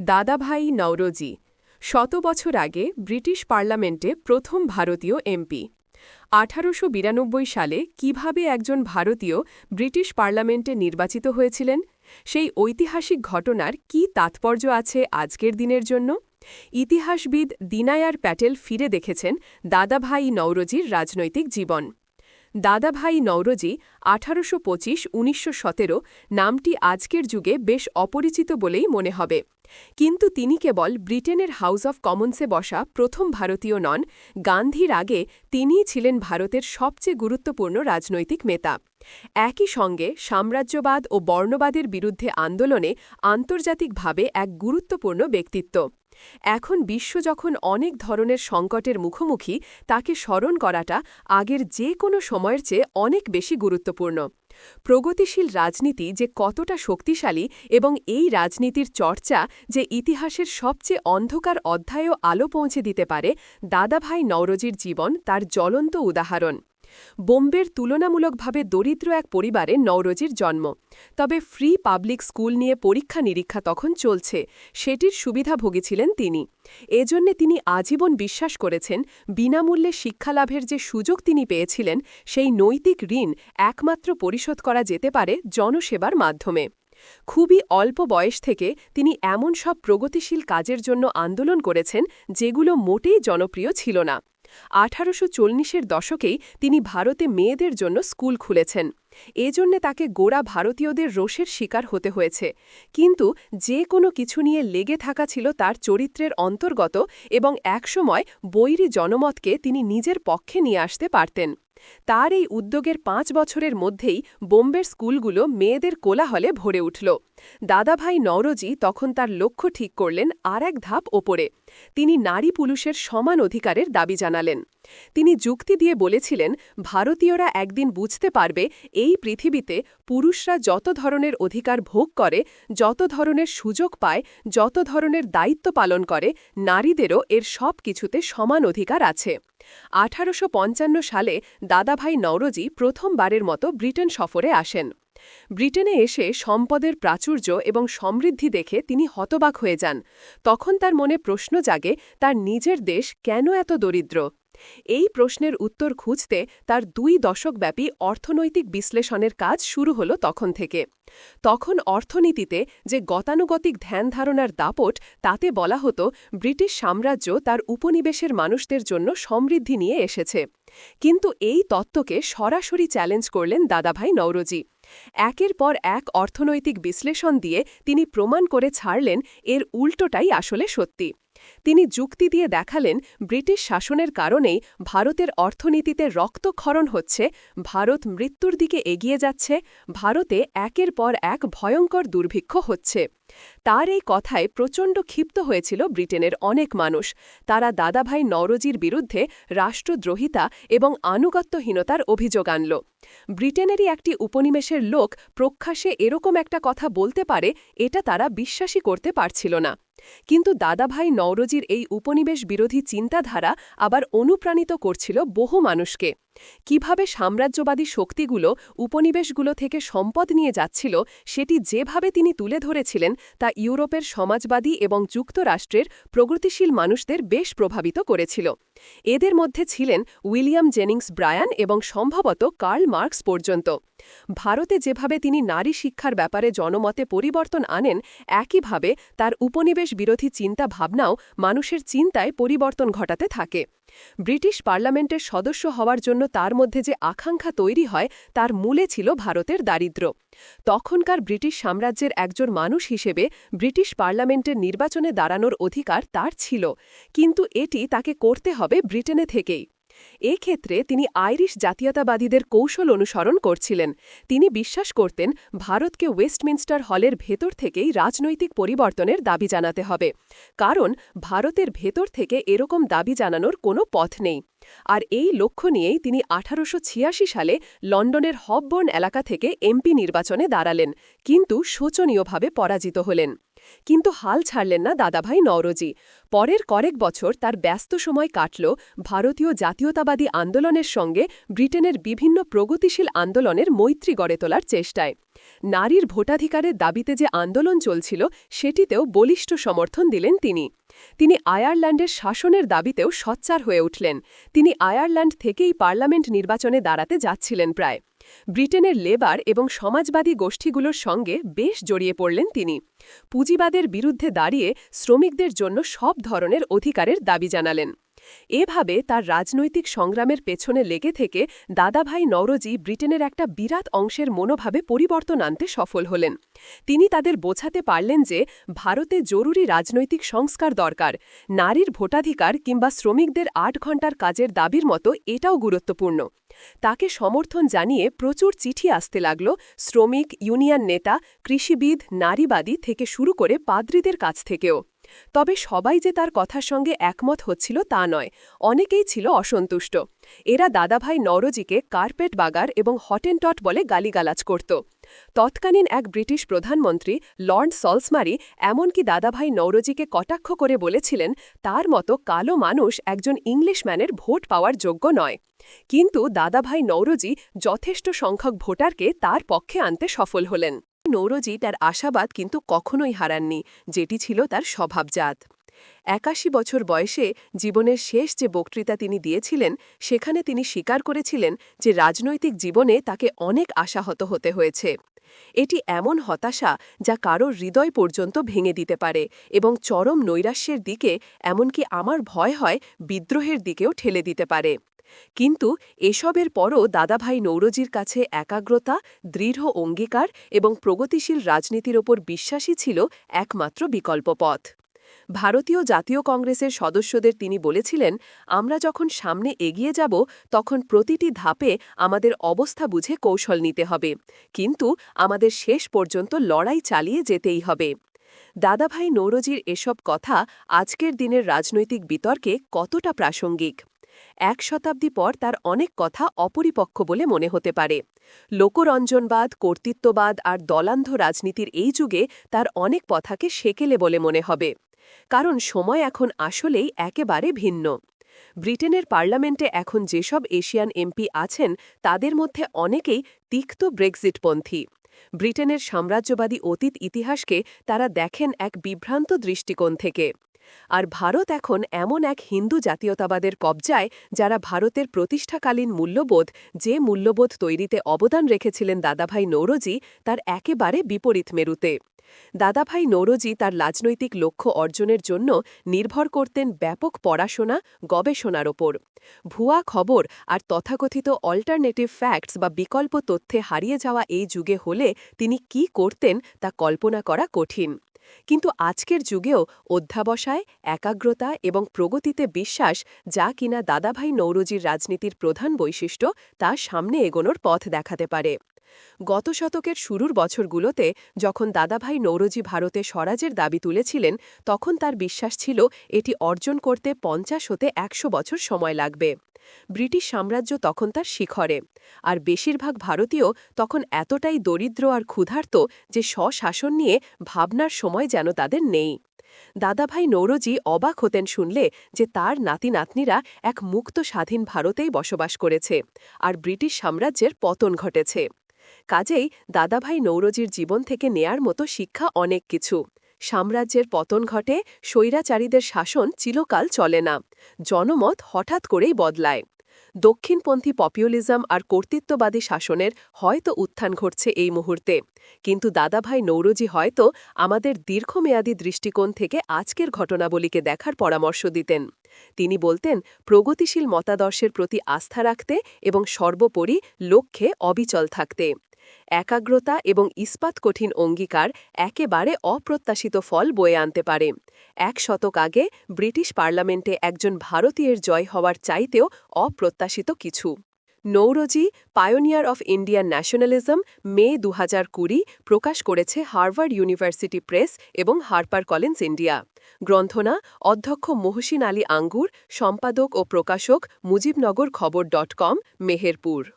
দাদাভাই নওরোজি, শত বছর আগে ব্রিটিশ পার্লামেন্টে প্রথম ভারতীয় এমপি। আঠারোশ বিরানব্বই সালে কীভাবে একজন ভারতীয় ব্রিটিশ পার্লামেন্টে নির্বাচিত হয়েছিলেন? সেই ঐতিহাসিক ঘটনার কি তাৎপর্য আছে আজকের দিনের জন্য? ইতিহাসবিদ দিনায়ার প্যাটেল ফিরে দেখেছেন দাদাভাই নওরোজির রাজনৈতিক জীবন। দাদাভাই নওরোজি আঠারোশো পঁচিশ, উনিশশো নামটি আজকের যুগে বেশ অপরিচিত বলেই মনে হবে। কিন্তু তিনি কেবল ব্রিটেনের হাউস অব কমন্সে বসা প্রথম ভারতীয় নন, গান্ধীর আগে তিনিই ছিলেন ভারতের সবচেয়ে গুরুত্বপূর্ণ রাজনৈতিক নেতা। একই সঙ্গে সাম্রাজ্যবাদ ও বর্ণবাদের বিরুদ্ধে আন্দোলনে আন্তর্জাতিকভাবে এক গুরুত্বপূর্ণ ব্যক্তিত্ব। এখন বিশ্ব যখন অনেক ধরনের সংকটের মুখোমুখি, তাকে স্মরণ করাটা আগের যে কোনো সময়ের চেয়ে অনেক বেশি গুরুত্বপূর্ণ। প্রগতিশীল রাজনীতি যে কতটা শক্তিশালী এবং এই রাজনীতির চর্চা যে ইতিহাসের সবচেয়ে অন্ধকার অধ্যায়ও আলো পৌঁছে দিতে পারে, দাদাভাই নওরজির জীবন তার জ্বলন্ত উদাহরণ। বোম্বের তুলনামূলকভাবে দরিদ্র এক পরিবারে নওরোজির জন্ম। তবে ফ্রি পাবলিক স্কুল নিয়ে পরীক্ষা নিরীক্ষা তখন চলছে, সেটির সুবিধাভোগী ছিলেন তিনি। এজন্যে তিনি আজীবন বিশ্বাস করেছেন, বিনামূল্যে শিক্ষালাভের যে সুযোগ তিনি পেয়েছিলেন, সেই নৈতিক ঋণ একমাত্র পরিশোধ করা যেতে পারে জনসেবার মাধ্যমে। খুবই অল্প বয়স থেকে তিনি এমন সব প্রগতিশীল কাজের জন্য আন্দোলন করেছেন, যেগুলো মোটেই জনপ্রিয় ছিল না। আঠারোশো চল্লিশের দশকেই তিনি ভারতে মেয়েদের জন্য স্কুল খুলেছেন। এজন্যে তাকে গোড়া ভারতীয়দের রোষের শিকার হতে হয়েছে। কিন্তু যে কোনো কিছু নিয়ে লেগে থাকা ছিল তার চরিত্রের অন্তর্গত এবং একসময় বৈরী জনমতকে তিনি নিজের পক্ষে নিয়ে আসতে পারতেন। তার এই উদ্যোগের পাঁচ বছরের মধ্যেই বোম্বের স্কুলগুলো মেয়েদের কোলাহলে ভরে উঠল। দাদাভাই নওরজি তখন তার লক্ষ্য ঠিক করলেন আর এক ধাপ ওপরে। তিনি নারী পুরুষের সমান অধিকারের দাবি জানালেন। তিনি যুক্তি দিয়ে বলেছিলেন, ভারতীয়রা একদিন বুঝতে পারবে, এই পৃথিবীতে পুরুষরা যত ধরনের অধিকার ভোগ করে, যত ধরনের সুযোগ পায়, যত ধরনের দায়িত্ব পালন করে, নারীদেরও এর সব কিছুতে সমান অধিকার আছে। আঠারোশ পঞ্চান্ন সালে দাদাভাই নওরজি প্রথমবারের মতো ব্রিটেন সফরে আসেন। ব্রিটেনে এসে সম্পদের প্রাচুর্য এবং সমৃদ্ধি দেখে তিনি হতবাক হয়ে যান। তখন তার মনে প্রশ্ন জাগে, তার নিজের দেশ কেন এত দরিদ্র? এই প্রশ্নের উত্তর খুঁজতে তার দুই দশকব্যাপী অর্থনৈতিক বিশ্লেষণের কাজ শুরু হল তখন থেকে। তখন অর্থনীতিতে যে গতানুগতিক ধ্যান ধারণার দাপট, তাতে বলা হতো ব্রিটিশ সাম্রাজ্য তার উপনিবেশের মানুষদের জন্য সমৃদ্ধি নিয়ে এসেছে। কিন্তু এই তত্ত্বকে সরাসরি চ্যালেঞ্জ করলেন দাদাভাই নওরজি। একের পর এক অর্থনৈতিক বিশ্লেষণ দিয়ে তিনি প্রমাণ করে ছাড়লেন এর উল্টোটাই আসলে সত্যি। তিনি যুক্তি দিয়ে দেখালেন ব্রিটিশ শাসনের কারণেই ভারতের অর্থনীতিতে রক্তক্ষরণ হচ্ছে, ভারত মৃত্যুর দিকে এগিয়ে যাচ্ছে, ভারতে একের পর এক ভয়ঙ্কর দুর্ভিক্ষ হচ্ছে। তার এই কথায় প্রচণ্ড ক্ষিপ্ত হয়েছিল ব্রিটেনের অনেক মানুষ। তারা দাদাভাই নওরজির বিরুদ্ধে রাষ্ট্রদ্রোহিতা এবং আনুগত্যহীনতার অভিযোগ আনল। ব্রিটেনেরই একটি উপনিবেশের লোক প্রখ্যাসে এরকম একটা কথা বলতে পারে, এটা তারা বিশ্বাসই করতে পারছিল না। কিন্তু দাদাভাই নওরোজির এই উপনিবেশ বিরোধী চিন্তাধারা আবার অনুপ্রাণিত করছিল বহু মানুষকে। কীভাবে সাম্রাজ্যবাদী শক্তিগুলো উপনিবেশগুলো থেকে সম্পদ নিয়ে যাচ্ছিল সেটি যেভাবে তিনি তুলে ধরেছিলেন তা ইউরোপের সমাজবাদী এবং যুক্তরাষ্ট্রের প্রগতিশীল মানুষদের বেশ প্রভাবিত করেছিল। এদের মধ্যে ছিলেন উইলিয়াম জেনিংস ব্রায়ান এবং সম্ভবত কার্ল মার্কস পর্যন্ত। ভারতে যেভাবে তিনি নারী শিক্ষার ব্যাপারে জনমতে পরিবর্তন আনেন, একইভাবে তার উপনিবেশ বিরোধী চিন্তা ভাবনাও মানুষের চিন্তায় পরিবর্তন ঘটাতে থাকে। ব্রিটিশ পার্লামেন্টের সদস্য হওয়ার জন্য তার মধ্যে যে আকাঙ্ক্ষা তৈরি হয়, তার মূলে ছিল ভারতের দারিদ্র তখনকার ব্রিটিশ সাম্রাজ্যের একজন মানুষ হিসেবে ব্রিটিশ পার্লামেন্টের নির্বাচনে দাঁড়ানোর অধিকার তার ছিল। কিন্তু এটি তাকে করতে হবে ব্রিটেনে থেকেই। এক্ষেত্রে তিনি আইরিশ জাতীয়তাবাদীদের কৌশল অনুসরণ করছিলেন। তিনি বিশ্বাস করতেন ভারতকে ওয়েস্টমিনস্টার হলের ভেতর থেকেই রাজনৈতিক পরিবর্তনের দাবি জানাতে হবে। কারণ ভারতের ভেতর থেকে এরকম দাবি জানানোর কোনো পথ নেই। আর এই লক্ষ্য নিয়েই তিনি আঠারোশ ছিয়াশি সালে লন্ডনের হববর্ন এলাকা থেকে এমপি নির্বাচনে দাঁড়ালেন। কিন্তু শোচনীয়ভাবে পরাজিত হলেন। কিন্তু হাল ছাড়লেন না দাদাভাই নওরজি। পরের কয়েক বছর তার ব্যস্ত সময় কাটল ভারতীয় জাতীয়তাবাদী আন্দোলনের সঙ্গে ব্রিটেনের বিভিন্ন প্রগতিশীল আন্দোলনের মৈত্রী গড়ে তোলার চেষ্টায়। নারীর ভোটাধিকারের দাবিতে যে আন্দোলন চলছিল, সেটিতেও বলিষ্ঠ সমর্থন দিলেন তিনি। তিনি আয়ারল্যান্ডের শাসনের দাবিতেও সচ্চার হয়ে উঠলেন। তিনি আয়ারল্যান্ড থেকেই পার্লামেন্ট নির্বাচনে দাঁড়াতে যাচ্ছিলেন প্রায়। ব্রিটেনের লেবার এবং সমাজবাদী গোষ্ঠীগুলোর সঙ্গে বেশ জড়িয়ে পড়লেন তিনি। পুঁজিবাদের বিরুদ্ধে দাঁড়িয়ে শ্রমিকদের জন্য সব ধরনের অধিকারের দাবি জানালেন। এভাবে তার রাজনৈতিক সংগ্রামের পেছনে লেগে থেকে দাদাভাই নওরোজি ব্রিটেনের একটা বিরাট অংশের মনোভাবে পরিবর্তন আনতে সফল হলেন। তিনি তাদের বোঝাতে পারলেন যে ভারতে জরুরি রাজনৈতিক সংস্কার দরকার, নারীর ভোটাধিকার কিংবা শ্রমিকদের আট ঘণ্টার কাজের দাবির মতো এটাও গুরুত্বপূর্ণ। তাকে সমর্থন জানিয়ে প্রচুর চিঠি আসতে লাগল শ্রমিক, ইউনিয়ন নেতা, কৃষিবিদ, নারীবাদী থেকে শুরু করে পাদ্রীদের কাছ থেকেও। তবে সবাই যে তার কথার সঙ্গে একমত হচ্ছিল তা নয়, অনেকেই ছিল অসন্তুষ্ট। এরা দাদাভাই নরজিকে কার্পেট বাগার এবং হটেনটট বলে গালিগালাজ করত। তৎকালীন এক ব্রিটিশ প্রধানমন্ত্রী, লর্ড সলসমারি, এমনকি দাদাভাই নৌরজিকে কটাক্ষ করে বলেছিলেন, তার মতো কালো মানুষ একজন ইংলিশম্যানের ভোট পাওয়ার যোগ্য নয়। কিন্তু দাদাভাই নৌরজি যথেষ্ট সংখ্যক ভোটারকে তার পক্ষে আনতে সফল হলেন। নৌরজি তার আশাবাদ কিন্তু কখনোই হারাননি, যেটি ছিল তার স্বভাবজাত। একাশি বছর বয়সে জীবনের শেষ যে বক্তৃতা তিনি দিয়েছিলেন, সেখানে তিনি স্বীকার করেছিলেন যে রাজনৈতিক জীবনে তাকে অনেক আশাহত হতে হয়েছে। এটি এমন হতাশা যা কারও হৃদয় পর্যন্ত ভেঙে দিতে পারে এবং চরম নৈরাশ্যের দিকে, এমনকি আমার ভয় হয়, বিদ্রোহের দিকেও ঠেলে দিতে পারে। কিন্তু এসবের পরও দাদাভাই নৌরজির কাছে একাগ্রতা, দৃঢ় অঙ্গীকার এবং প্রগতিশীল রাজনীতির ওপর বিশ্বাসী ছিল একমাত্র বিকল্প পথ ভারতীয় জাতীয় কংগ্রেসের সদস্যদের তিনি বলেছিলেন, আমরা যখন সামনে এগিয়ে যাব, তখন প্রতিটি ধাপে আমাদের অবস্থা বুঝে কৌশল নিতে হবে। কিন্তু আমাদের শেষ পর্যন্ত লড়াই চালিয়ে যেতেই হবে। দাদাভাই নৌরজির এসব কথা আজকের দিনের রাজনৈতিক বিতর্কে কতটা প্রাসঙ্গিক? এক শতাব্দী পর তার অনেক কথা অপরিপক্ষ বলে মনে হতে পারে। লোকরঞ্জনবাদ, কর্তৃত্ববাদ আর দলান্ধ রাজনীতির এই যুগে তার অনেক কথাকে সেকেলে বলে মনে হবে। কারণ সময় এখন আসলেই একেবারে ভিন্ন। ব্রিটেনের পার্লামেন্টে এখন যেসব এশিয়ান এমপি আছেন, তাদের মধ্যে অনেকেই তিক্ত ব্রেক্সিটপন্থী। ব্রিটেনের সাম্রাজ্যবাদী অতীত ইতিহাসকে তারা দেখেন এক বিভ্রান্ত দৃষ্টিকোণ থেকে। আর ভারত এখন এমন এক হিন্দু জাতীয়তাবাদের কবজায় যারা ভারতের প্রতিষ্ঠাকালীন মূল্যবোধ, যে মূল্যবোধ তৈরিতে অবদান রেখেছিলেন দাদাভাই নৌরজি, তার একেবারে বিপরীত মেরুতে। দাদাভাই নৌরজি তার রাজনৈতিক লক্ষ্য অর্জনের জন্য নির্ভর করতেন ব্যাপক পড়াশোনা, গবেষণার ওপর। ভুয়া খবর আর তথাকথিত অল্টারনেটিভ ফ্যাক্টস বা বিকল্প তথ্যে হারিয়ে যাওয়া এই যুগে হলে তিনি কি করতেন তা কল্পনা করা কঠিন। কিন্তু আজকের যুগেও অধ্যাবসায়, একাগ্রতা এবং প্রগতিতে বিশ্বাস যা কিনা দাদাভাই নৌরজির রাজনীতির প্রধান বৈশিষ্ট্য তা সামনে এগোনোর পথ দেখাতে পারে। গত শতকের শুরুর বছরগুলোতে যখন দাদাভাই নৌরজি ভারতে স্বরাজের দাবি তুলেছিলেন, তখন তার বিশ্বাস ছিল এটি অর্জন করতে পঞ্চাশ হতে একশো বছর সময় লাগবে। ব্রিটিশ সাম্রাজ্য তখন তার শিখরে, আর বেশিরভাগ ভারতীয় তখন এতটাই দরিদ্র আর ক্ষুধার্ত যে স্বশাসন নিয়ে ভাবনার সময় যেন তাদের নেই। দাদাভাই নৌরজি অবাক হতেন শুনলে যে তার নাতি নাতনিরা এক মুক্ত স্বাধীন ভারতেই বসবাস করেছে, আর ব্রিটিশ সাম্রাজ্যের পতন ঘটেছে। কাজেই দাদাভাই নৌরজির জীবন থেকে নেয়ার মতো শিক্ষা অনেক কিছু। সাম্রাজ্যের পতন ঘটে, স্বৈরাচারীদের শাসন চিরকাল চলে না। জনমত হঠাৎ করেই বদলায়। দক্ষিণপন্থী পপুলিজম আর কর্তৃত্ববাদী শাসনের হয়তো উত্থান ঘটছে এই মুহূর্তে। কিন্তু দাদাভাই নৌরজি হয়তো আমাদের দীর্ঘমেয়াদী দৃষ্টিকোণ থেকে আজকের ঘটনাবলীকে দেখার পরামর্শ দিতেন। তিনি বলতেন, প্রগতিশীল মতাদর্শের প্রতি আস্থা রাখতে এবং সর্বোপরি লক্ষ্যে অবিচল থাকতে। একাগ্রতা এবং ইস্পাত কঠিন অঙ্গীকার একেবারে অপ্রত্যাশিত ফল বয়ে আনতে পারে। এক শতক আগে ব্রিটিশ পার্লামেন্টে একজন ভারতীয়ের জয় হওয়ার চাইতেও অপ্রত্যাশিত কিছু। Naoroji pioneer of Indian nationalism মে দু প্রকাশ করেছে হার্ভার্ড ইউনিভার্সিটি প্রেস এবং হার্পার কলেন্স ইন্ডিয়া। গ্রন্থনা, অধ্যক্ষ মহসিন আলী আঙ্গুর, সম্পাদক ও প্রকাশক মুজিবনগর খবর ডট কম, মেহেরপুর।